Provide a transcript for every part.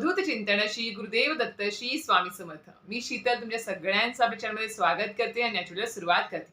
अवधूत चिंतन श्री गुरुदेव दत्त श्री स्वामी समर्थ. मी शीतल तुमच्या सगळ्यांचं आपल्या चॅनलमध्ये स्वागत करते आणि याच्या सुरुवात करते.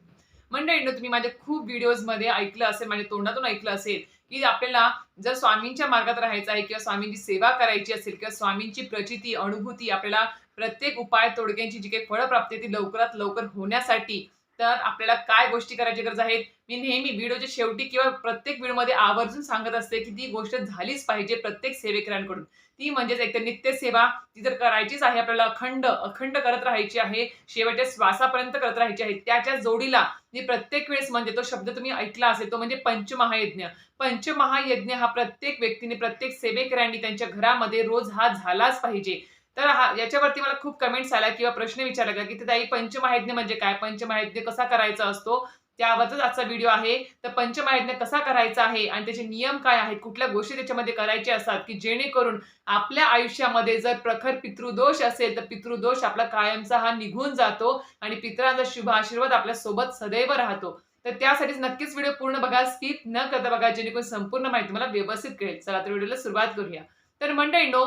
मंडळींनो तुम्ही माझ्या खूप व्हिडिओजमध्ये ऐकलं असेल माझ्या तोंडातून ऐकलं असेल की आपल्याला जर स्वामींच्या मार्गात राहायचं आहे किंवा स्वामींची सेवा करायची असेल किंवा स्वामींची प्रचिती अनुभूती आपल्याला प्रत्येक उपाय तोडग्यांची जी काही फळप्राप्ती आहे ती लवकरात लवकर होण्यासाठी तर आपल्याला काय गोष्टी करायची गरज आहेत मी नेहमी व्हिडिओच्या शेवटी किंवा प्रत्येक व्हिडिओमध्ये आवर्जून सांगत असते की ती गोष्ट झालीच पाहिजे प्रत्येक सेवेकऱ्यांकडून. ती म्हणजेच एक तर नित्य सेवा ती जर करायचीच आहे आपल्याला अखंड अखंड करत राहायची आहे शेवटच्या श्वासापर्यंत करत राहायची आहे त्याच्या जोडीला मी प्रत्येक वेळेस म्हणजे तो शब्द तुम्ही ऐकला असेल तो म्हणजे पंचमहायज्ञ. पंचमहायज्ञ हा प्रत्येक व्यक्तीने प्रत्येक सेवेकऱ्यांनी त्यांच्या घरामध्ये रोज हा झालाच पाहिजे. तर हा याच्यावरती मला खूप कमेंट्स आल्या किंवा प्रश्न विचारला गेला की ताई पंचमहायज्ञ म्हणजे काय? पंचमहायज्ञ कसा करायचा असतो? त्यावरच आजचा व्हिडिओ आहे. तर पंचमहायज्ञ कसा करायचा आहे? आणि त्याचे नियम काय आहेत? कुठल्या गोष्टी त्याच्यामध्ये करायच्या असतात? की जेणेकरून आपल्या आयुष्यामध्ये जर प्रखर पितृदोष असेल तर पितृदोष आपला कायमचा हा निघून जातो आणि पितरांचा शुभ आशीर्वाद आपल्यासोबत सदैव राहतो. तर त्यासाठीच नक्कीच व्हिडिओ पूर्ण बघा. स्किप न करता बघा जेणेकरून संपूर्ण माहिती मला व्यवस्थित कळेल. चला तर व्हिडिओला सुरुवात करूया. तर मंडळींनो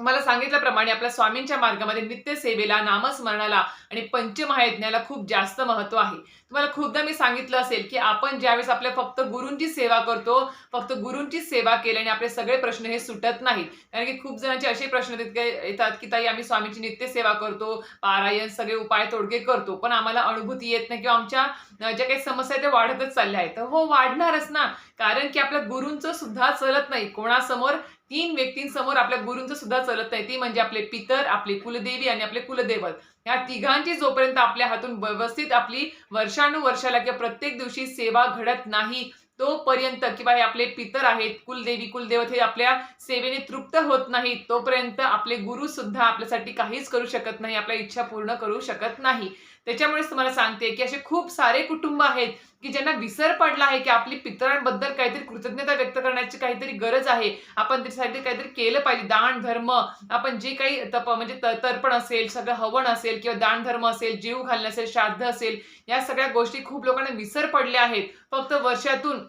तुम्हाला सांगितल्याप्रमाणे आपल्या स्वामींच्या मार्गामध्ये नित्य सेवेला नामस्मरणाला आणि पंचमहायज्ञाला खूप जास्त महत्त्व आहे. तुम्हाला खूपदा मी सांगितलं असेल की आपण ज्यावेळेस आपल्या फक्त गुरूंची सेवा करतो फक्त गुरूंची सेवा केल्याने आपले सगळे प्रश्न हे सुटत नाहीत. कारण की खूप जणांचे असे प्रश्न येतात की ताई आम्ही स्वामीची नित्य सेवा करतो पारायण सगळे उपाय तोडगे करतो पण आम्हाला अनुभूती येत नाही किंवा आमच्या ज्या काही समस्या आहेत त्या वाढतच चालल्या आहेत. तर हो वाढणारच ना. कारण की आपल्या गुरूंचं सुद्धा चलत नाही. कोणासमोर तीन व्यक्तींसमोर आपल्या गुरूंचं सुद्धा चलत नाही. ती म्हणजे आपले पितर आपले कुलदेवी आणि आपले कुलदेवत. या तिघांची जोपर्यंत आपल्या हातून व्यवस्थित आपली वर्षानुवर्षाला किंवा प्रत्येक दिवशी सेवा घडत नाही तोपर्यंत किंवा हे आपले पितर आहेत कुलदेवी कुलदेवत हे आपल्या सेवेने तृप्त होत नाहीत तोपर्यंत आपले गुरु सुद्धा आपल्यासाठी काहीच करू शकत नाही आपल्या इच्छा पूर्ण करू शकत नाही. त्याच्यामुळेच तुम्हाला सांगते की असे खूप सारे कुटुंब आहेत की ज्यांना विसर पडला आहे की आपली पितरांबद्दल काहीतरी कृतज्ञता व्यक्त करण्याची काहीतरी गरज आहे. आपण त्याच्यासाठी काहीतरी केलं पाहिजे. दान धर्म आपण जे काही तप म्हणजे तर्पण असेल सगळं हवन असेल किंवा दान धर्म असेल जीव घालणं असेल श्राद्ध असेल या सगळ्या गोष्टी खूप लोकांना विसर पडल्या आहेत. फक्त वर्षातून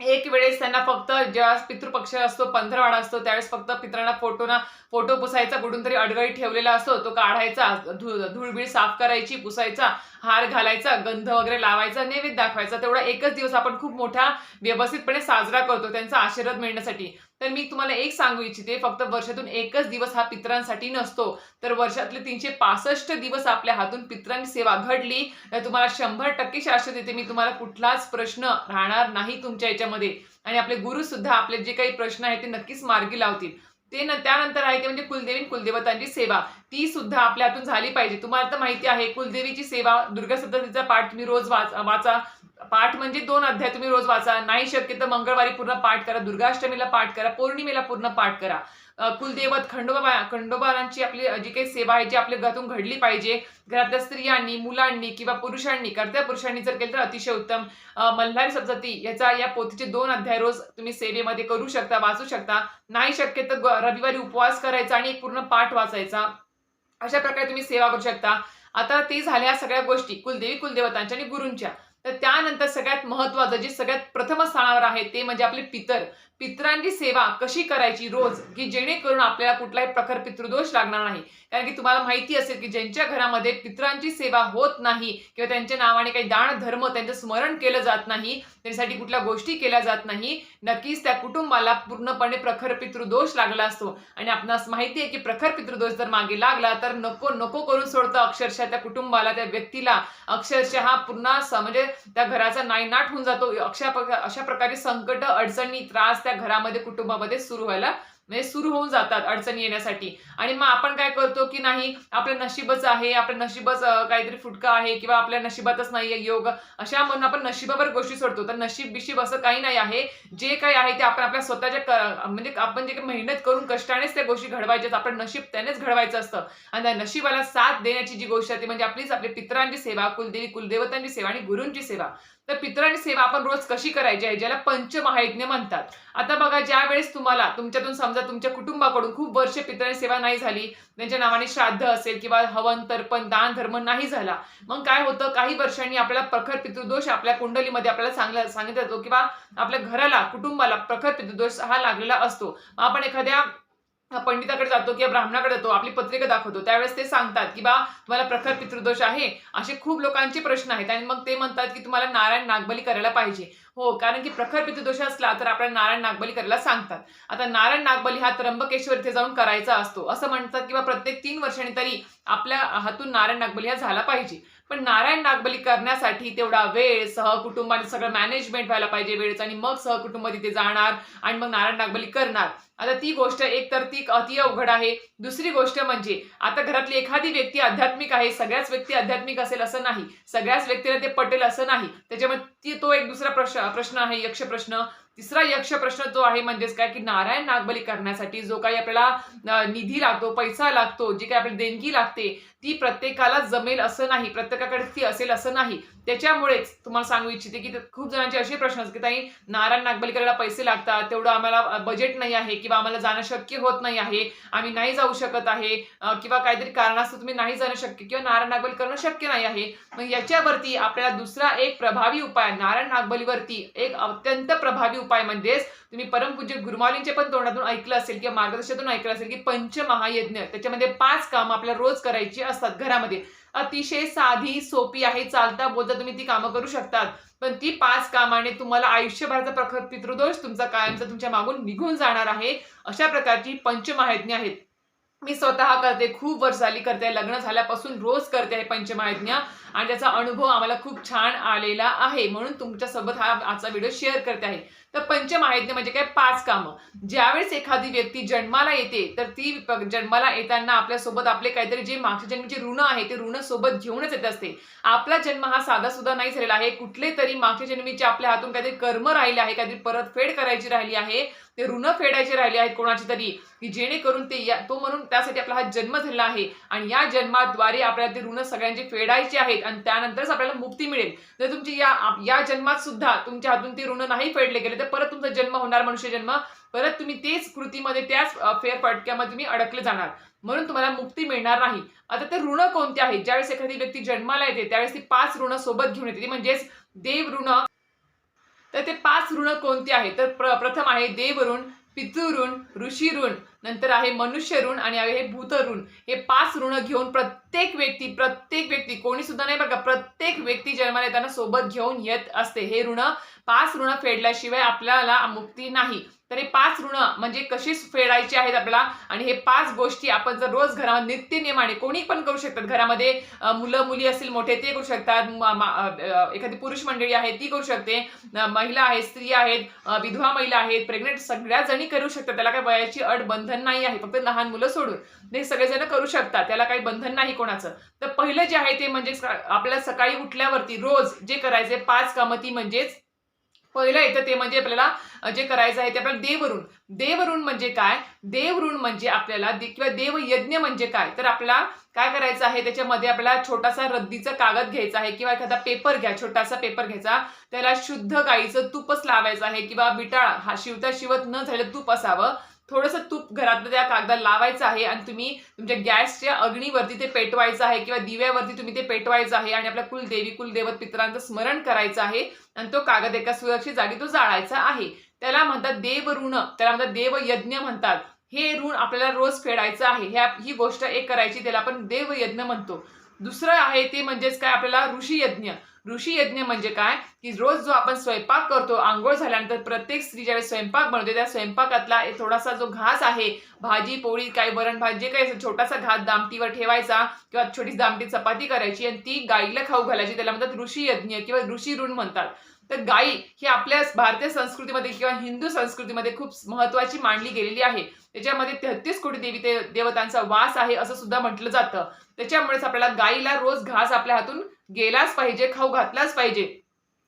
एक वेळेस त्यांना फक्त जेव्हा पितृपक्ष असतो पंधरवाडा असतो त्यावेळेस फक्त पित्रांना फोटोना फोटो पुसायचा कुठून तरी अडगळी ठेवलेला असतो तो काढायचा धुळबीळ साफ करायची पुसायचा हार घालायचा गंध वगैरे लावायचा नैवेद्य दाखवायचा तेवढा एकच दिवस आपण खूप मोठा व्यवस्थितपणे साजरा करतो त्यांचा आशीर्वाद मिळण्यासाठी. तर मी तुम्हाला एक सांगू इच्छिते फक्त वर्षातून एकच दिवस हा पित्रांसाठी नसतो. तर वर्षातले तीनशे पासष्ट दिवस आपल्या हातून पित्रांची सेवा घडली तर तुम्हाला शंभर टक्के शाश्वत देते. मी तुम्हाला कुठलाच प्रश्न राहणार नाही तुमच्या याच्यामध्ये. आणि आपले गुरु सुद्धा आपले जे काही प्रश्न आहेत ते नक्कीच मार्गी लावतील. ते त्यानंतर आहे ते म्हणजे कुलदेवी कुलदेवतांची सेवा. ती सुद्धा आपल्या हातून झाली पाहिजे. तुम्हाला तर माहिती आहे कुलदेवीची सेवा दुर्गा सप्ततीचा पाठ तुम्ही रोज वाच वाचा. पाठ म्हणजे दोन अध्याय तुम्ही रोज वाचा. नाही शक्य तर मंगळवारी पूर्ण पाठ करा. दुर्गाष्टमीला पाठ करा. पौर्णिमेला पूर्ण पाठ करा. कुलदेवत खंडोबा खंडोबारांची आपली जी काही सेवा आहे जी आपल्या घरातून घडली पाहिजे. घरातल्या स्त्रियांनी मुलांनी किंवा पुरुषांनी कर्त्या पुरुषांनी जर केलं तर अतिशय उत्तम. मल्हारी सप्तती याचा या पोथीचे दोन अध्याय रोज तुम्ही सेवेमध्ये करू शकता वाचू शकता. नाही शक्य तर रविवारी उपवास करायचा आणि एक पूर्ण पाठ वाचायचा. अशा प्रकारे तुम्ही सेवा करू शकता. आता ते झाल्या सगळ्या गोष्टी कुलदेवी कुलदेवतांच्या आणि गुरूंच्या. तर त्यानंतर सगळ्यात महत्वाचं जे सगळ्यात प्रथम स्थानावर आहे ते म्हणजे आपले पितर. पित्रांची सेवा कशी करायची रोज की जेणेकरून आपल्याला कुठलाही प्रखर पितृदोष लागणार नाही? कारण की तुम्हाला माहिती असेल की ज्यांच्या घरामध्ये पित्रांची सेवा होत नाही किंवा त्यांच्या नावाने काही दान धर्म त्यांचं स्मरण केलं जात नाही त्यांच्यासाठी कुठल्या गोष्टी केल्या जात नाही नक्कीच त्या कुटुंबाला पूर्णपणे प्रखर पितृदोष लागला असतो. आणि आपणास माहिती आहे की प्रखर पितृदोष जर मागे लागला तर नको नको करून सोडतं अक्षरशः त्या कुटुंबाला त्या व्यक्तीला. अक्षरशः हा पुन्हा म्हणजे त्या घराचा नायनाट होऊन जातो. अशा अशा प्रकारे संकट अडचणी त्रास त्या घरामध्ये कुटुंबामध्ये सुरू व्हायला म्हणजे सुरू होऊन जातात अडचणी येण्यासाठी. आणि मग आपण काय करतो की नाही आपलं नशीबच आहे आपलं नशीबच काहीतरी फुटका आहे किंवा आपल्या नशिबातच नाही योग अशा म्हणून आपण नशिबावर गोष्टी सोडतो. तर नशीब बिशीब असं काही नाही आहे. जे काही आहे ते आपण आपल्या स्वतःच्या म्हणजे आपण जे काही मेहनत करून कष्टानेच त्या गोष्टी घडवायच्या आपण नशीब त्यानेच घडवायचं असतं. आणि त्या नशिबाला साथ देण्याची जी गोष्ट आहे ती म्हणजे आपलीच आपल्या पित्रांची सेवा कुलदेवी कुलदेवतांची सेवा आणि गुरूंची सेवा. तर पितरण सेवा आपण रोज कशी करायची आहे ज्याला पंचमहायज्ञ म्हणतात. आता बघा ज्या वेळेस तुम्हाला तुमच्यातून समजा तुमच्या कुटुंबाकडून खूप वर्ष पितरण सेवा नाही झाली त्यांच्या नावाने श्राद्ध असेल किंवा हवन तर्पण दान धर्म नाही झाला मग काय होतं? काही वर्षांनी आपल्याला प्रखर पितृदोष आपल्या कुंडलीमध्ये आपल्याला सांगला सांगितला जातो किंवा आपल्या घराला कुटुंबाला प्रखर पितृदोष हा लागलेला असतो. आपण एखाद्या पंडिताकडे जातो किंवा ब्राह्मणाकडे जातो आपली पत्रिका दाखवतो त्यावेळेस ते सांगतात की बा तुम्हाला प्रखर पितृदोष आहे. असे खूप लोकांचे प्रश्न आहेत आणि मग ते म्हणतात की तुम्हाला नारायण नागबली करायला पाहिजे. हो कारण की प्रखर पितृदोष असला तर आपल्याला नारायण नागबली करायला सांगतात. आता नारायण नागबली हा त्र्यंबकेश्वर इथे जाऊन करायचा असतो. असं म्हणतात किंवा प्रत्येक तीन वर्षांनी तरी आपल्या हातून नारायण नागबली हा झाला पाहिजे. पण नारायण नागबली करण्यासाठी तेवढा वेळ सहकुटुंबाने सगळं मॅनेजमेंट व्हायला पाहिजे वेळेचं आणि मग सहकुटुंब तिथे जाणार आणि मग नारायण नागबली करणार. आता ती गोष्ट एक तर ती अति अवघड आहे. दुसरी गोष्ट म्हणजे आता घरातली एखादी व्यक्ती आध्यात्मिक आहे सगळ्याच व्यक्ती आध्यात्मिक असेल असं नाही. सगळ्याच व्यक्तीला ते पटेल असं नाही. त्याच्यामुळे ती तो एक दुसरा प्रश्न प्रश्न आहे यक्ष प्रश्न. तिसरा यक्ष प्रश्न जो आहे म्हणजेच काय की नारायण नागबली करण्यासाठी जो काही आपल्याला निधी लागतो पैसा लागतो जी काही आपली देणगी लागते ती प्रत्येकाला जमेल असं नाही प्रत्येकाकडे ती असेल असं नाही. त्याच्यामुळेच तुम्हाला सांगू इच्छिते की खूप जणांचे असे प्रश्न असतात की ताई नारायण नागबली करायला पैसे लागतात तेवढं आम्हाला बजेट नाही आहे किंवा आम्हाला जाणं शक्य होत नाही आहे आम्ही नाही जाऊ शकत आहे किंवा काहीतरी कारणास्तव तुम्ही नाही जाणं शक्य किंवा नारायण नागबली करणं शक्य नाही आहे. मग याच्यावरती आपल्याला दुसरा एक प्रभावी उपाय नारायण नागबलीवरती एक अत्यंत प्रभावी उपाय म्हणजेच तुम्ही परमपूज्य गुरुमालींचे पण तोंडातून ऐकलं असेल किंवा मार्गदर्शनातून ऐकलं असेल की पंचमहायज्ञ त्याच्यामध्ये पाच काम आपल्याला रोज करायची असतात घरामध्ये. अतिशय साधी सोपी आहे चालता बोलता तुम्ही ती कामं करू शकतात. पण ती पाच कामाने तुम्हाला आयुष्यभराचा प्रखर पितृदोष तुमचा कायमचा तुमच्या मागून निघून जाणार आहे अशा प्रकारची पंचमहायज्ञ आहेत. मी स्वतः करते खूप वर्ष झाली करते लग्न झाल्यापासून रोज करते आहे पंचमहायज्ञ आणि त्याचा अनुभव आम्हाला खूप छान आलेला आहे. म्हणून तुमच्यासोबत हा आजचा व्हिडिओ शेअर करते आहे. तर पंचम आहेत म्हणजे काय पाच कामं. ज्यावेळेस एखादी व्यक्ती जन्माला येते तर ती जन्माला येताना आपल्यासोबत आपले काहीतरी जे मागच्या जन्मीचे ऋण आहे ते ऋण सोबत घेऊनच येत असते. आपला जन्म हा साधा सुद्धा नाही झालेला आहे. कुठले तरी मागच्या जन्मीचे आपल्या हातून काहीतरी कर्म राहिले आहे काहीतरी परतफेड करायची राहिली आहे ते ऋण फेडायचे राहिले आहेत कोणाची तरी की जेणेकरून ते या तो म्हणून त्यासाठी आपला हा जन्म झालेला आहे. आणि या जन्माद्वारे आपल्याला ते ऋण सगळ्यांचे फेडायचे आहेत आणि त्यानंतरच आपल्याला मुक्ती मिळेल. जर तुमची या या जन्मात सुद्धा तुमच्या हातून ते ऋण नाही फेडले गेले तर म्हणजे परत तुमचा जन्म होणार मनुष्य जन्म परत तुम्ही तेच कृतीमध्ये त्याच फेरफटक्यामध्ये तुम्ही अडकले जाणार. म्हणून तुम्हाला मुक्ती मिळणार नाही. आता ते ऋण कोणते आहेत? ज्यावेळेस एखादी व्यक्ती जन्माला येते त्यावेळेस ती पाच ऋण सोबत घेऊन येते. म्हणजेच देव ऋण. तर ते पाच ऋण कोणते आहेत? तर प्र प्रथम आहे देव ऋण पितृऋण ऋषी ऋण. नंतर आहे मनुष्य ऋण आणि आहे हे भूत ऋण हे पाच ऋण घेऊन प्रत्येक व्यक्ती प्रत्येक व्यक्ती कोणी सुद्धा नाही बघा प्रत्येक व्यक्ती जन्माला येताना सोबत घेऊन येत असते. हे ऋण पाच ऋण फेडल्याशिवाय आपल्याला मुक्ती नाही. तर हे पाच ऋण म्हणजे कशी फेडायची आहेत आपल्याला? आणि हे पाच गोष्टी आपण जर रोज घरामध्ये नित्यनियमाने कोणी पण करू शकतात. घरामध्ये मुलं मुली असतील मोठे ते करू शकतात. मा- एखादी पुरुष मंडळी आहे ती करू शकते. महिला आहेत स्त्री आहेत विधवा महिला आहेत प्रेग्नेंट सगळ्या जणी करू शकतात. त्याला काय वयाची अट बंधन नाही आहे फक्त लहान मुलं सोडून. ते सगळेजण करू शकतात त्याला काही बंधन नाही कोणाचं. तर पहिलं जे आहे ते म्हणजे आपल्या आपल्याला सकाळी उठल्यावरती रोज जे करायचे पाच कामं ती म्हणजेच पहिलं येतं ते म्हणजे आपल्याला जे करायचं आहे ते आपल्याला देवऋण देवऋण म्हणजे काय? देवऋण म्हणजे आपल्याला दे- किंवा देवयज्ञ म्हणजे काय? तर आपल्याला काय करायचं आहे? त्याच्यामध्ये आपल्याला छोटासा रद्दीचा कागद घ्यायचा आहे किंवा एखादा पेपर घ्या छोटासा पेपर घ्यायचा. त्याला शुद्ध गाईचं तूपच लावायचं आहे किंवा बिटाळ हा शिवता शिवत न झालेलं तूप असावं. थोडंसं तूप घरातलं त्या कागदाला लावायचं आहे आणि तुम्ही तुमच्या गॅसच्या अग्नीवरती ते पेटवायचं आहे किंवा दिव्यावरती तुम्ही ते पेटवायचं आहे आणि आपल्या कुलदेवी कुलदेवत पितरांचं स्मरण करायचं आहे आणि तो कागद एका सुरक्षित जागी तो जाळायचा आहे. त्याला म्हणतात देव ऋण त्याला म्हणतात देवयज्ञ म्हणतात. हे ऋण आपल्याला रोज फेडायचं आहे. ह्या ही गोष्ट एक करायची त्याला आपण देवयज्ञ म्हणतो. दुसरं आहे ते म्हणजेच काय आपल्याला? ऋषी यज्ञ. ऋषी यज्ञ म्हणजे काय? की रोज जो आपण स्वयंपाक करतो आंघोळ झाल्यानंतर प्रत्येक स्त्री ज्यावेळेस स्वयंपाक बनवते त्या स्वयंपाकातला थोडासा जो घास आहे भाजी पोळी काही वरण भाजी जे काही असेल छोटासा घास दामटीवर ठेवायचा किंवा छोटी दामटी चपाती करायची आणि ती गाईला खाऊ घालायची त्याला म्हणतात ऋषी यज्ञ किंवा ऋषी ऋण म्हणतात. तर गाई ही आपल्या भारतीय संस्कृतीमध्ये किंवा हिंदू संस्कृतीमध्ये खूप महत्वाची मांडली गेलेली आहे. त्याच्यामध्ये तेहतीस कोटी देवी ते देवतांचा वास आहे असं सुद्धा म्हटलं जातं. त्याच्यामुळेच आपल्याला गाईला रोज घास आपल्या हातून गेलाच पाहिजे खाऊ घातलाच पाहिजे.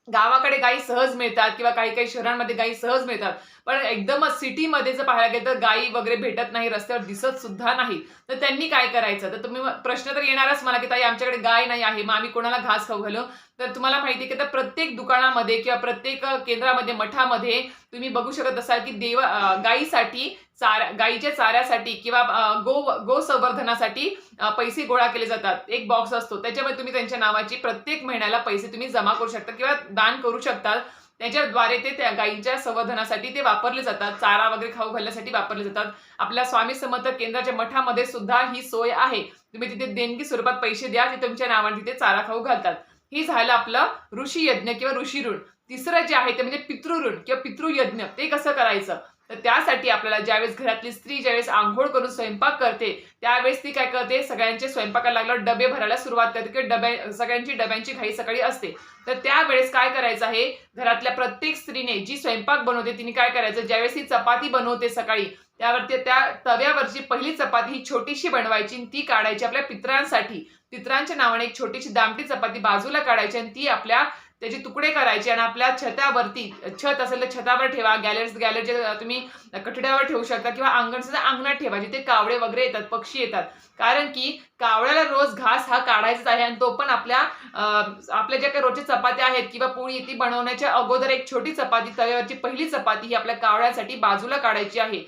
गावाकडे गाई सहज मिळतात किंवा काही काही शहरांमध्ये गाई सहज मिळतात. पण एकदमच सिटीमध्ये जर पाहायला गेलं तर गाई वगैरे भेटत नाही रस्त्यावर दिसत सुद्धा नाही तर त्यांनी काय करायचं? तर तुम्ही प्रश्न तर येणारच मला की ताई आमच्याकडे गाय नाही आहे मग आम्ही कोणाला घास खाऊ घालू? तर तुम्हाला माहिती आहे की तर प्रत्येक दुकानामध्ये किंवा प्रत्येक केंद्रामध्ये मठामध्ये तुम्ही बघू शकत असाल की देव गाईसाठी गायीसाठी चारा गाईच्या चाऱ्यासाठी किंवा गो गो संवर्धनासाठी पैसे गोळा केले जातात. एक बॉक्स असतो. त्याच्यामध्ये तुम्ही त्यांच्या नावाची प्रत्येक महिन्याला पैसे तुम्ही जमा करू शकता किंवा दान करू शकता. त्याच्याद्वारे ते त्या गाईच्या संवर्धनासाठी ते वापरले जातात. चारा वगैरे खाऊ घालण्यासाठी वापरले जातात. आपल्या स्वामी समर्थ केंद्राच्या मठामध्ये सुद्धा ही सोय आहे. तुम्ही तिथे देणगी स्वरूपात पैसे द्या ते तुमच्या नावाने तिथे चारा खाऊ घालतात. ही झालं आपलं ऋषी यज्ञ किंवा ऋषी ऋण तिसरं जे आहे ते म्हणजे पितृऋण किंवा पितृयज्ञ. ते कसं करायचं? तर त्यासाठी आपल्याला ज्यावेळेस घरातली स्त्री ज्यावेळेस आंघोळ करून स्वयंपाक करते त्यावेळेस ती काय करते? सगळ्यांचे स्वयंपाकाला लागल्यावर डबे भरायला सुरुवात करते किंवा डब्या सगळ्यांची डब्यांची घाई सकाळी असते. तर त्यावेळेस काय करायचं आहे? घरातल्या प्रत्येक स्त्रीने जी स्वयंपाक बनवते तिने काय करायचं? ज्यावेळेस ती चपाती बनवते सकाळी त्यावरती त्या तव्यावरची पहिली चपाती ही छोटीशी बनवायची आणि ती काढायची आपल्या पित्रांसाठी. पित्रांच्या नावाने एक छोटीशी दामटी चपाती बाजूला काढायची आणि ती आपल्या त्याचे तुकडे करायचे आणि आपल्या छतावरती छत असेल तर छतावर ठेवा गॅलरीज गॅलरीच्या तुम्ही कठड्यावर ठेवू शकता किंवा अंगण सुद्धा अंगणात ठेवा जिथे कावळे वगैरे येतात पक्षी येतात. कारण की कावळ्याला रोज घास हा काढायचाच आहे आणि तो पण आपल्या अं, आपल्या ज्या काही रोजच्या चपात्या आहेत किंवा पोळी ती बनवण्याच्या अगोदर एक छोटी चपाती तव्यावरची पहिली चपाती ही आपल्या कावळ्यासाठी बाजूला काढायची आहे.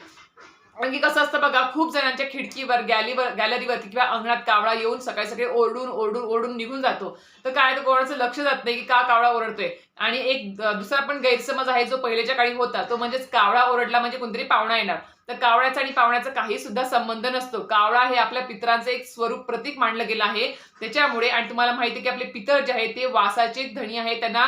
की कसं असतं बघा खूप जणांच्या खिडकीवर गॅलीवर गॅलरीवरती किंवा अंगणात कावळा येऊन सकाळी सकाळी ओरडून ओरडून ओरडून निघून जातो. तर काय तर कोणाचं लक्ष जात नाही की का कावळा ओरडतोय. आणि एक दुसरा पण गैरसमज आहे जो पहिल्याच्या काळी होता तो म्हणजेच कावळा ओरडला म्हणजे कोणतरी पाहुणा येणार. तर कावळ्याचा आणि पावण्याचा काही सुद्धा संबंध नसतो. कावळा हे आपल्या पितरांचं एक स्वरूप प्रतीक मानलं गेलं आहे. त्याच्यामुळे आणि तुम्हाला माहिती आहे की आपले पितर जे आहे ते वासाचे धनी आहे. त्यांना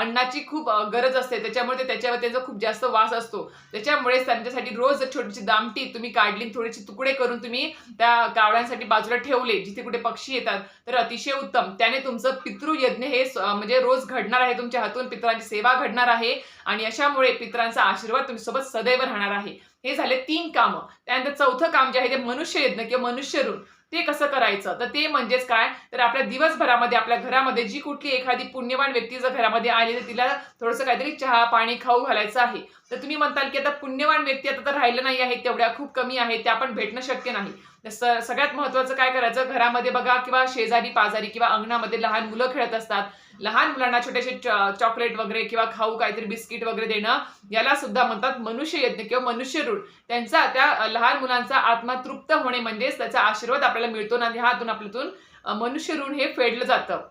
अन्नाची खूप गरज असते. त्याच्यामुळे ते त्याच्यावर त्यांचा खूप जास्त वास असतो. त्याच्यामुळे त्यांच्यासाठी रोज छोटीशी दामटी तुम्ही काढली थोडेसे तुकडे करून तुम्ही त्या कावळ्यांसाठी बाजूला ठेवले जिथे कुठे पक्षी येतात. तर अतिशय उत्तम. त्याने तुमचं पितृयज्ञ हे म्हणजे रोज घडणार आहे. तुमच्या हातून पितरांची सेवा घडणार आहे. आणि अशामुळे पितरांचा आशीर्वाद तुमच्यासोबत सदैव राहणार आहे. हे झाले तीन कामं. त्यानंतर चौथं काम जे आहे ते मनुष्य यज्ञ किंवा मनुष्य ऋण ते कसं करायचं? तर ते म्हणजेच काय? तर आपल्या दिवसभरामध्ये आपल्या घरामध्ये जी कुठली एखादी पुण्यवान व्यक्ती जर घरामध्ये आली तर तिला थोडंसं काहीतरी चहा पाणी खाऊ घालायचं आहे. तर तुम्ही म्हणताल की आता पुण्यवान व्यक्ती आता तर राहिलं नाही आहेत तेवढ्या खूप कमी आहेत त्या पण भेटणं शक्य नाही. तर सगळ्यात महत्वाचं काय करायचं? घरामध्ये बघा किंवा शेजारी पाजारी किंवा अंगणामध्ये लहान मुलं खेळत असतात. लहान मुलांना छोटेसे चॉकलेट वगैरे किंवा खाऊ काहीतरी बिस्किट वगैरे देणं याला सुद्धा म्हणतात मनुष्य यज्ञ किंवा मनुष्य ऋण त्यांचा त्या लहान मुलांचा आत्मा तृप्त होणे म्हणजेच त्याचा आशीर्वाद आपल्याला मिळतो ना ह्यातून आपल्यातून मनुष्य ऋण हे फेडलं जातं.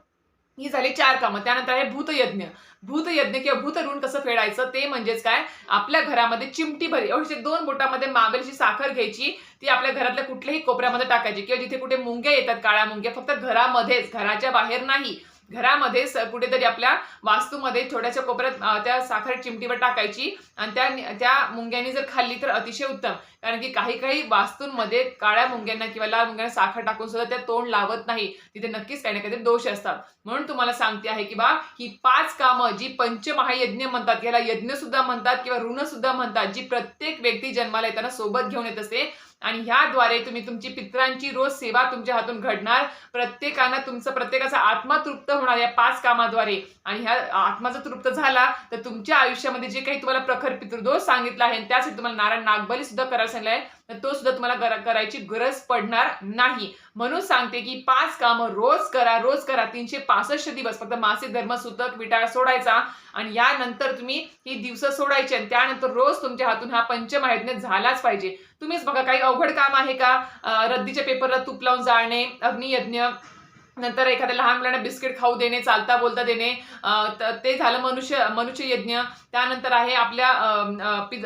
ही झाली चार कामं. त्यानंतर आहे भूतयज्ञ. भूतयज्ञ किंवा भूतऋण कसं फेडायचं ते म्हणजेच काय? आपल्या घरामध्ये चिमटी भरी एवढी दोन बोटामध्ये मावेलची साखर घ्यायची ती आपल्या घरातल्या कुठल्याही कोपऱ्यामध्ये टाकायची किंवा जिथे कुठे मुंग्या येतात काळ्या मुंग्या फक्त घरामध्येच घराच्या बाहेर नाही. घरामध्ये स- कुठेतरी आपल्या वास्तूमध्ये छोट्याशा कोपऱ्यात त्या साखर चिमटीवर टाकायची आणि त्या त्या मुंग्यांनी जर खाल्ली तर अतिशय उत्तम. कारण की काही काही वास्तूंमध्ये काळ्या मुंग्यांना किंवा लाल मुंग्यांना साखर टाकून सुद्धा त्या तोंड लावत नाही. तिथे नक्कीच काही ना काहीतरी दोष असतात. म्हणून तुम्हाला सांगते आहे की बा ही पाच कामं जी पंचमहायज्ञ म्हणतात याला यज्ञ सुद्धा म्हणतात किंवा ऋण सुद्धा म्हणतात जी प्रत्येक व्यक्ती जन्माला येताना सोबत घेऊन येत असते आणि ह्याद्वारे तुम्ही तुमची पित्रांची रोज सेवा तुमच्या हातून घडणार. प्रत्येकानं तुमचं प्रत्येकाचा आत्मा तृप्त होणार या पाच कामाद्वारे. आणि ह्या आत्मा जर तृप्त झाला तर तुमच्या आयुष्यामध्ये जे काही तुम्हाला प्रखर पितृदोष सांगितला आहे त्यासाठी तुम्हाला नारायण नागबली सुद्धा करायला आहे तर तो सुद्धा तुम्हाला करायची गरज पडणार नाही. म्हणून सांगते की पाच कामं रोज करा रोज करा तीनशे पासष्ट दिवस फक्त मासिक धर्म सुतक विटाळ सोडायचा आणि यानंतर तुम्ही ही दिवस सोडायची आणि त्यानंतर रोज तुमच्या हातून हा पंचमहायज्ञ झालाच पाहिजे. तुम्हीच बघा काही अवघड काम आहे का? रद्दीच्या पेपरला तूप लावून जाळणे अग्नियज्ञ नंतर एखाद्या लहान मुलांना बिस्किट खाऊ देणे चालता बोलता देणे त- ते झालं मनुष्य मनुष्य यज्ञ त्यानंतर आहे आपल्या पि-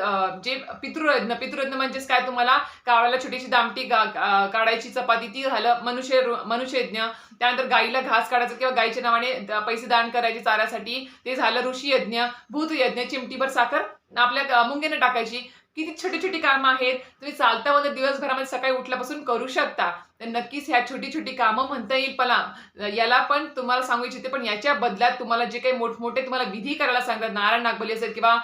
जे पितृयज्ञ पितृयज्ञ म्हणजेच काय तुम्हाला? कावळ्याला छोटीशी दामटी गा- काढायची चपाती ती झालं मनुष्य मनुष्य यज्ञ त्यानंतर गाईला घास काढायचं किंवा गाईच्या नावाने पैसे दान करायचे चाऱ्यासाठी ते झालं ऋषीयज्ञ भूतयज्ञ भूत यज्ञ चिमटीभर साखर आपल्या ग- टाकायची. किती छोटी छोटी कामं आहेत तुम्ही चालता म्हणजे दिवसभरामध्ये सकाळी उठल्यापासून करू शकता. तर नक्कीच ह्या छोटी छोटी कामं म्हणता येईल मला. याला पण तुम्हाला सांगू इच्छिते पण याच्या बदल्यात तुम्हाला जे काही मोठमोठे तुम्हाला विधी करायला सांगतात नारायण नागबली असेल किंवा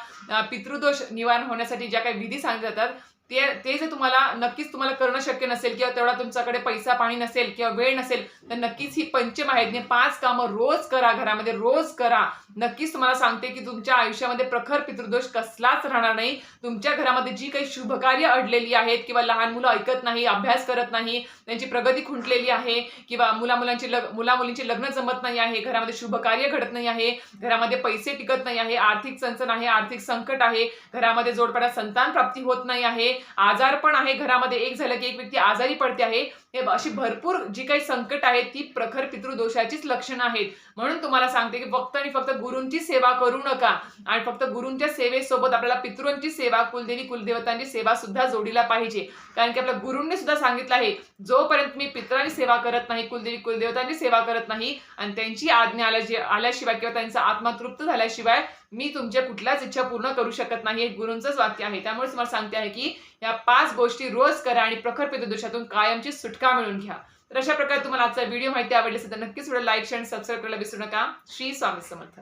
पितृदोष निवारण होण्यासाठी ज्या काही विधी सांगितल्या जातात ते ते जर तुम्हाला नक्कीच तुम्हाला करणं शक्य नसेल किंवा तेवढा तुमच्याकडे पैसा पाणी नसेल किंवा वेळ नसेल तर नक्कीच ही पंचमायज्ञ पाच कामं रोज करा घरामध्ये रोज करा. नक्कीच तुम्हाला सांगते की तुमच्या आयुष्यामध्ये प्रखर पितृदोष कसलाच राहणार नाही. तुमच्या घरामध्ये जी काही शुभकार्य अडलेली आहेत किंवा लहान मुलं ऐकत नाही अभ्यास करत नाही त्यांची प्रगती खुंटलेली आहे किंवा मुला मुलांची लग मुला मुलींची लग्न जमत नाही आहे घरामध्ये शुभकार्य घडत नाही आहे घरामध्ये पैसे टिकत नाही आहे आर्थिक चणचण आहे आर्थिक संकट आहे घरामध्ये जोडपाड्या संतान प्राप्ती होत नाही आहे आजार पण आहे घरामध्ये. एक झालं की एक व्यक्ती आजारी पडते आहे. हे अशी भरपूर जी काही संकट आहेत ती प्रखर पितृदोषाचीच लक्षणं आहेत. म्हणून तुम्हाला सांगते की फक्त आणि फक्त गुरूंची सेवा करू नका. आणि फक्त गुरूंच्या सेवेसोबत आपल्याला पितृंची सेवा कुलदेवी कुलदेवतांची सेवा सुद्धा जोडीला पाहिजे. कारण की आपल्या गुरूंनी सुद्धा सांगितलं आहे जोपर्यंत मी पितरांची सेवा करत नाही कुलदेवी कुलदेवतांची सेवा करत नाही आणि त्यांची आज्ञा आल्या आल्याशिवाय किंवा त्यांचा आत्मा तृप्त झाल्याशिवाय मी तुमच्या कुठल्याच इच्छा पूर्ण करू शकत नाही हे गुरूंचंच वाक्य आहे. त्यामुळेच मला सांगते आहे की या पाच गोष्टी रोज करा आणि प्रखर पितृदोषातून कायमची सुटका मिळून घ्या. तर अशा प्रकारे तुम्हाला आजचा व्हिडिओ माहिती आवडली असेल तर नक्कीच व्हिडिओ लाईक शेअर सबस्क्राईब करायला विसरू नका. श्री स्वामी समर्थ.